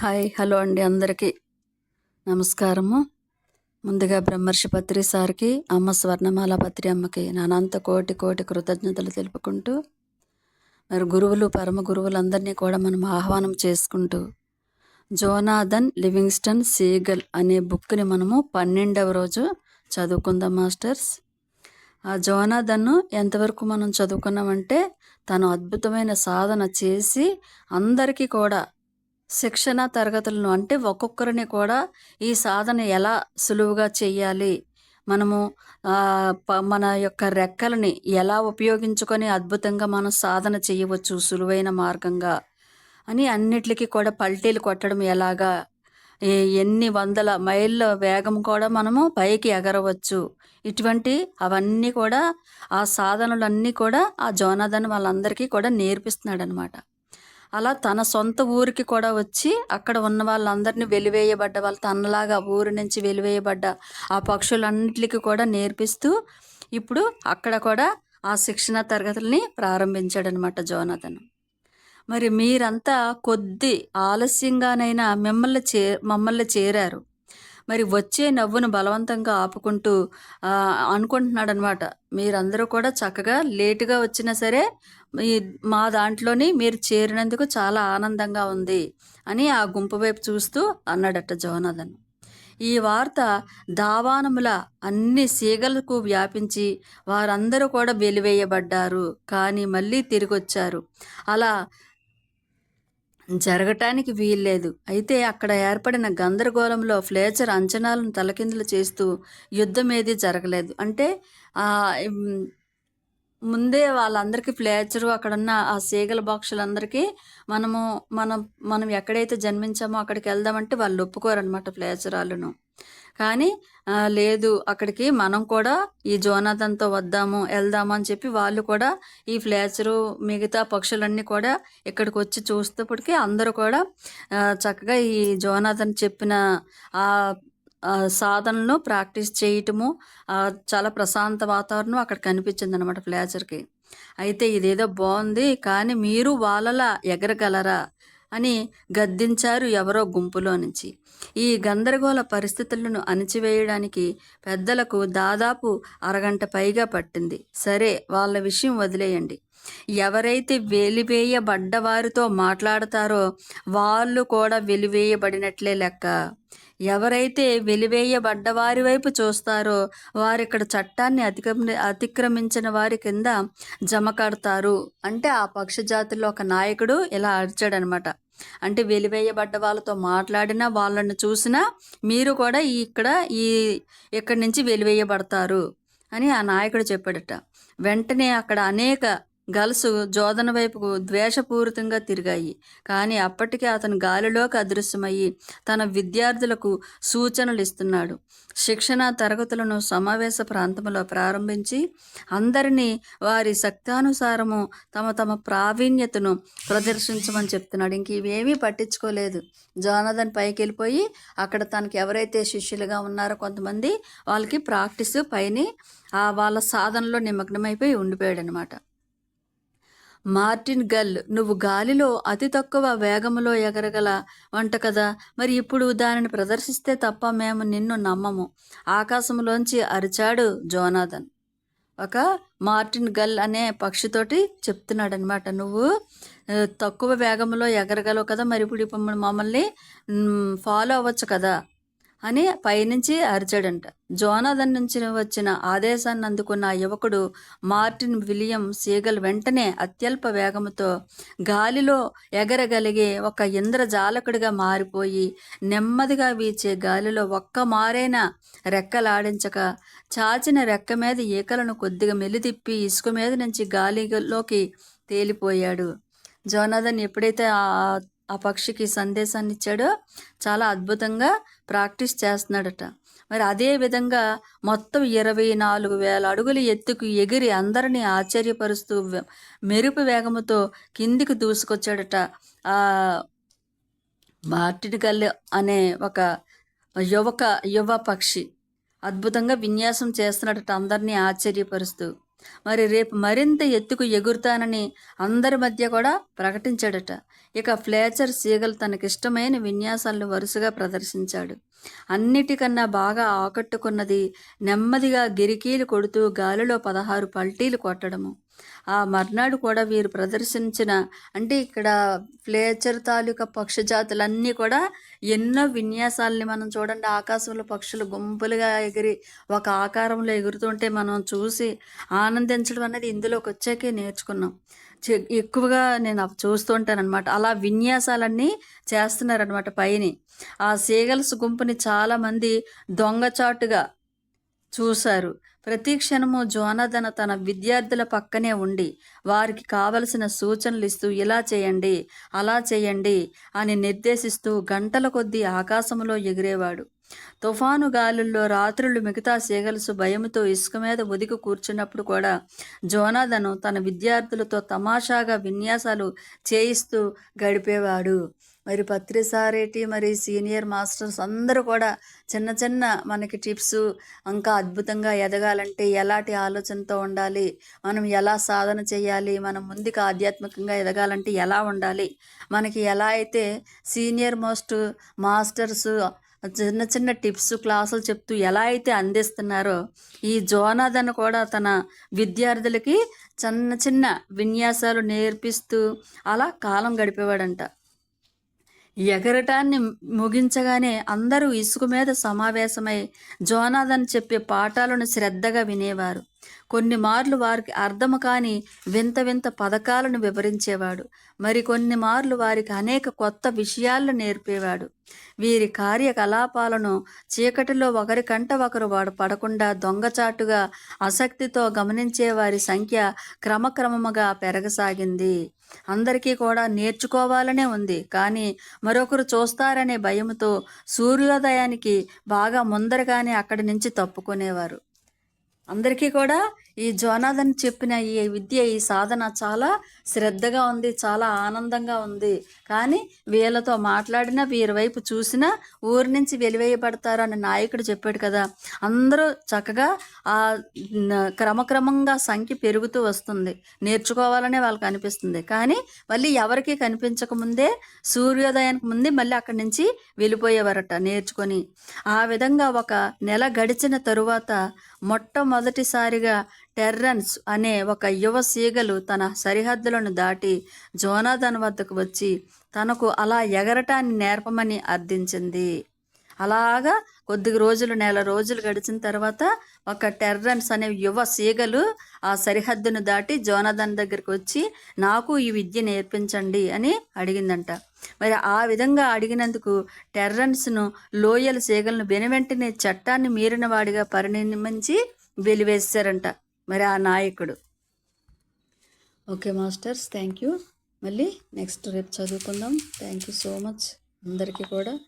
Hi hello అండి అందరికీ. నమస్కారము. ముందుగా బ్రహ్మర్షి పత్రి సార్కి అమ్మ స్వర్ణమాల పత్రి అమ్మకి నానంత కోటి కోటి కృతజ్ఞతలు తెలుపుకుంటూ మరి గురువులు పరమ గురువులందరినీ కూడా మనం ఆహ్వానం చేసుకుంటూ జోనాథన్ లివింగ్స్టన్ సీగల్ అనే బుక్ని మనము పన్నెండవ రోజు చదువుకుందాం మాస్టర్స్. ఆ జోనాథన్ను ఎంతవరకు మనం చదువుకున్నామంటే తను అద్భుతమైన సాధన చేసి అందరికీ కూడా శిక్షణ తరగతులను అంటే ఒక్కొక్కరిని కూడా ఈ సాధన ఎలా సులువుగా చేయాలి మనము మన యొక్క రెక్కలని ఎలా ఉపయోగించుకొని అద్భుతంగా మనం సాధన చేయవచ్చు సులువైన మార్గంగా అని అన్నిటికీ కూడా పల్టీలు కొట్టడం ఎలాగా? ఎన్ని వందల మైళ్ళ వేగం కూడా మనము పైకి ఎగరవచ్చు. ఇటువంటి అవన్నీ కూడా ఆ సాధనలన్నీ కూడా ఆ జోనాథన్ వాళ్ళందరికీ కూడా నేర్పిస్తున్నాడు అనమాట అలా తన సొంత ఊరికి కూడా వచ్చి అక్కడ ఉన్న వాళ్ళందరినీ వెలివేయబడ్డ వాళ్ళ తనలాగా ఊరి నుంచి వెలివేయబడ్డ ఆ పక్షులన్నిటికీ కూడా నేర్పిస్తూ ఇప్పుడు అక్కడ కూడా ఆ శిక్షణ తరగతుల్ని ప్రారంభించాడనమాట జోనాథన్. మరి మీరంతా కొద్ది ఆలస్యంగానైనా మిమ్మల్ని చే మమ్మల్ని చేరారు. మరి వచ్చే నవ్వును బలవంతంగా ఆపుకుంటూ అనుకుంటున్నాడు అనమాట మీరందరూ కూడా చక్కగా లేటుగా వచ్చినా సరే మీ మా దాంట్లోని మీరు చేరినందుకు చాలా ఆనందంగా ఉంది అని ఆ గుంపు వైపు చూస్తూ అన్నాడట జోనాథన్ ఈ వార్త దావానముల అన్ని సీగలకు వ్యాపించి వారందరూ కూడా వెలివేయబడ్డారు కానీ మళ్ళీ తిరిగొచ్చారు. అలా జరగటానికి వీల్లేదు. అయితే అక్కడ ఏర్పడిన గందరగోళంలో ఫ్లేచర్ అంచనాలను తలకిందులు చేస్తూ యుద్ధం ఏది జరగలేదు. అంటే ముందే వాళ్ళందరికీ ఫ్లేచరు అక్కడ ఉన్న ఆ సీగల బాక్షులందరికీ మనము మనం మనం ఎక్కడైతే జన్మించామో అక్కడికి వెళ్దామంటే వాళ్ళు ఒప్పుకోరనమాట ఫ్లేచరాలను కానీ లేదు అక్కడికి మనం కూడా ఈ జోనాథన్తో వద్దాము వెళ్దాము అని చెప్పి వాళ్ళు కూడా ఈ ఫ్లేచరు మిగతా పక్షులన్నీ కూడా ఇక్కడికి వచ్చి చూసేటప్పటికి అందరూ కూడా చక్కగా ఈ జోనాథన్ చెప్పిన ఆ సాధనలో ప్రాక్టీస్ చేయటము చాలా ప్రశాంత వాతావరణం అక్కడ కనిపించింది అనమాట ఫ్లేచర్కి అయితే ఇదేదో బాగుంది కానీ మీరు వాళ్ళలా ఎగరగలరా అని గద్దించారు ఎవరో గుంపులో నుంచి. ఈ గందరగోళ పరిస్థితులను అణిచివేయడానికి పెద్దలకు దాదాపు అరగంట పైగా పట్టింది. సరే వాళ్ళ విషయం వదిలేయండి. ఎవరైతే వెలివేయబడ్డ వారితో మాట్లాడతారో వాళ్ళు కూడా వెలివేయబడినట్లే లెక్క. ఎవరైతే వెలివేయబడ్డ వారి వైపు చూస్తారో వారు ఇక్కడ చట్టాన్ని అతిక్రమి అతిక్రమించిన వారి కింద జమ కడతారు. అంటే ఆ పక్ష జాతుల్లో ఒక నాయకుడు ఇలా అరిచాడనమాట. అంటే వెలివేయబడ్డ వాళ్ళతో మాట్లాడినా వాళ్ళని చూసినా మీరు కూడా ఇక్కడ ఈ ఇక్కడి నుంచి వెలివేయబడతారు అని ఆ నాయకుడు చెప్పాడట. వెంటనే అక్కడ అనేక గలసు జోదన వైపుకు ద్వేషపూరితంగా తిరిగాయి. కానీ అప్పటికే అతను గాలిలోకి అదృశ్యమయ్యి తన విద్యార్థులకు సూచనలు ఇస్తున్నాడు శిక్షణ తరగతులను సమావేశ ప్రాంతంలో ప్రారంభించి అందరినీ వారి శక్తానుసారము తమ తమ ప్రావీణ్యతను ప్రదర్శించమని చెప్తున్నాడు. ఇంక ఇవేమీ పట్టించుకోలేదు. జోనదన్ పైకి వెళ్ళిపోయి అక్కడ తనకి ఎవరైతే శిష్యులుగా ఉన్నారో కొంతమంది వాళ్ళకి ప్రాక్టీస్ పైని ఆ వాళ్ళ సాధనలో నిమగ్నమైపోయి ఉండిపోయాడు అనమాట మార్టిన్ గల్ నువ్వు గాలిలో అతి తక్కువ వేగములో ఎగరగల వంట కదా? మరి ఇప్పుడు దానిని ప్రదర్శిస్తే తప్ప మేము నిన్ను నమ్మము. ఆకాశంలోంచి అరిచాడు జోనాథన్. ఒక మార్టిన్ గల్ అనే పక్షితోటి చెప్తున్నాడు అనమాట నువ్వు తక్కువ వేగంలో ఎగరగలవు కదా? మరి ఇప్పుడు ఇప్పుడు మమ్మల్ని ఫాలో అవ్వచ్చు కదా? అని పైనుంచి అరిచాడంట. జోనాథన్ నుంచి వచ్చిన ఆదేశాన్ని అందుకున్న యువకుడు మార్టిన్ విలియం సీగల్ వెంటనే అత్యల్ప వేగముతో గాలిలో ఎగరగలిగే ఒక ఇంద్రజాలకుడిగా మారిపోయి నెమ్మదిగా వీచే గాలిలో ఒక్క మారైన రెక్కలాడించక చాచిన రెక్క మీద ఈకలను కొద్దిగా మెలితిప్పి ఇసుక మీద నుంచి గాలిలోకి తేలిపోయాడు. జోనాథన్ ఎప్పుడైతే ఆ ఆ పక్షికి సందేశాన్ని ఇచ్చాడో చాలా అద్భుతంగా ప్రాక్టీస్ చేస్తున్నాడట. మరి అదే విధంగా మొత్తం ఇరవై నాలుగు వేల అడుగుల ఎత్తుకు ఎగిరి అందరినీ ఆశ్చర్యపరుస్తూ మెరుపు వేగముతో కిందికి దూసుకొచ్చాడట. ఆ మార్టిడికల్ అనే ఒక యువక యువ పక్షి. అద్భుతంగా విన్యాసం చేస్తున్నాడట అందరినీ ఆశ్చర్యపరుస్తూ. మరి రేపు మరింత ఎత్తుకు ఎగురుతానని అందరి మధ్య కూడా ప్రకటించాడట. ఇక ఫ్లేచర్ సీగల్ తనకిష్టమైన విన్యాసాలను వరుసగా ప్రదర్శించాడు. అన్నిటికన్నా బాగా ఆకట్టుకున్నది నెమ్మదిగా గిరికీలు కొడుతూ గాలిలో పదహారు పల్టీలు కొట్టడము. ఆ మర్నాడు కూడా వీరు ప్రదర్శించిన అంటే ఇక్కడ ఫ్లేచర్ తాలూకా పక్షి జాతులన్నీ కూడా ఎన్నో విన్యాసాలని మనం చూడండి. ఆకాశంలో పక్షులు గుంపులుగా ఎగిరి ఒక ఆకారంలో ఎగురుతుంటే మనం చూసి ఆనందించడం అనేది ఇందులోకి వచ్చాకే నేర్చుకున్నాం. చె- ఎక్కువగా నేను చూస్తుంటానమాట అలా విన్యాసాలన్నీ చేస్తున్నారనమాట పైని. ఆ సీగల్స్ గుంపుని చాలామంది దొంగచాటుగా చూశారు. ప్రతి క్షణము జోనదన తన విద్యార్థుల పక్కనే ఉండి వారికి కావలసిన సూచనలు ఇస్తూ ఇలా చేయండి అలా చేయండి అని నిర్దేశిస్తూ గంటల కొద్దీ ఆకాశంలో ఎగిరేవాడు. తుఫాను గాలుల్లో రాత్రులు మిగతా సీగల్స్ భయముతో ఇసుక మీద ఒదిగి కూర్చున్నప్పుడు కూడా జోనాథను తన విద్యార్థులతో తమాషాగా విన్యాసాలు చేయిస్తూ గడిపేవాడు. మరి పత్రిసారేటి మరి సీనియర్ మాస్టర్స్ అందరూ కూడా చిన్న చిన్న మనకి టిప్స్ ఇంకా అద్భుతంగా ఎదగాలంటే ఎలాంటి ఆలోచనతో ఉండాలి? మనం ఎలా సాధన చేయాలి? మనం ముందుకు ఆధ్యాత్మికంగా ఎదగాలంటే ఎలా ఉండాలి? మనకి ఎలా అయితే సీనియర్ మోస్ట్ మాస్టర్స్ చిన్న చిన్న టిప్స్ క్లాసులు చెప్తూ ఎలా అయితే అందిస్తున్నారో ఈ జోనాథన్ కూడా తన విద్యార్థులకి చిన్న చిన్న విన్యాసాలు నేర్పిస్తూ అలా కాలం గడిపేవాడంట. ఎగరటాన్ని ముగించగానే అందరూ ఇసుక మీద సమావేశమై జోనాథన్ చెప్పే పాఠాలను శ్రద్ధగా వినేవారు. కొన్ని మార్లు వారికి అర్థము కాని వింత వింత పథకాలను వివరించేవాడు. మరికొన్ని మార్లు వారికి అనేక కొత్త విషయాలను నేర్పేవాడు. వీరి కార్యకలాపాలను చీకటిలో ఒకరికంట ఒకరు వాడు పడకుండా దొంగచాటుగా ఆసక్తితో గమనించే వారి సంఖ్య క్రమక్రమముగా పెరగసాగింది. అందరికీ కూడా నేర్చుకోవాలనే ఉంది. కానీ మరొకరు చూస్తారనే భయంతో సూర్యోదయానికి బాగా ముందరగానే అక్కడి నుంచి తప్పుకునేవారు. అందరికీ కూడా ఈ జోనాథన్ చెప్పిన ఈ విద్య ఈ సాధన చాలా శ్రద్ధగా ఉంది చాలా ఆనందంగా ఉంది. కానీ వీళ్ళతో మాట్లాడినా వీరి వైపు చూసినా ఊరి నుంచి వెలివేయబడతారు అని నాయకుడు చెప్పాడు కదా. అందరూ చక్కగా ఆ క్రమక్రమంగా సంఖ్య పెరుగుతూ వస్తుంది. నేర్చుకోవాలనే వాళ్ళకి అనిపిస్తుంది. కానీ మళ్ళీ ఎవరికి కనిపించక ముందే సూర్యోదయానికి ముందే మళ్ళీ అక్కడి నుంచి వెళ్ళిపోయేవారట నేర్చుకొని. ఆ విధంగా ఒక నెల గడిచిన తరువాత మొట్టమొదటిసారిగా టెర్రన్స్ అనే ఒక యువ సీగలు తన సరిహద్దులను దాటి జోనాథన్ వద్దకు వచ్చి తనకు అలా ఎగరటాన్ని నేర్పమని అర్థించింది. అలాగా కొద్ది రోజులు నెల రోజులు గడిచిన తర్వాత ఒక టెర్రన్స్ అనే యువ సీగలు ఆ సరిహద్దును దాటి జోనాథన్ దగ్గరికి వచ్చి నాకు ఈ విద్య నేర్పించండి అని అడిగిందంట. మరి ఆ విధంగా అడిగినందుకు టెర్రన్స్ను లోయల సీగలను వెనువెంటనే చట్టాన్ని మీరిన వాడిగా పరిణమించి వెలివేశారంట. మరి ఆ నాయకుడు. Okay masters thank you. మళ్ళీ నెక్స్ట్ రేపు చదువుకుందాం. Thank you so much. అందరికీ కూడా.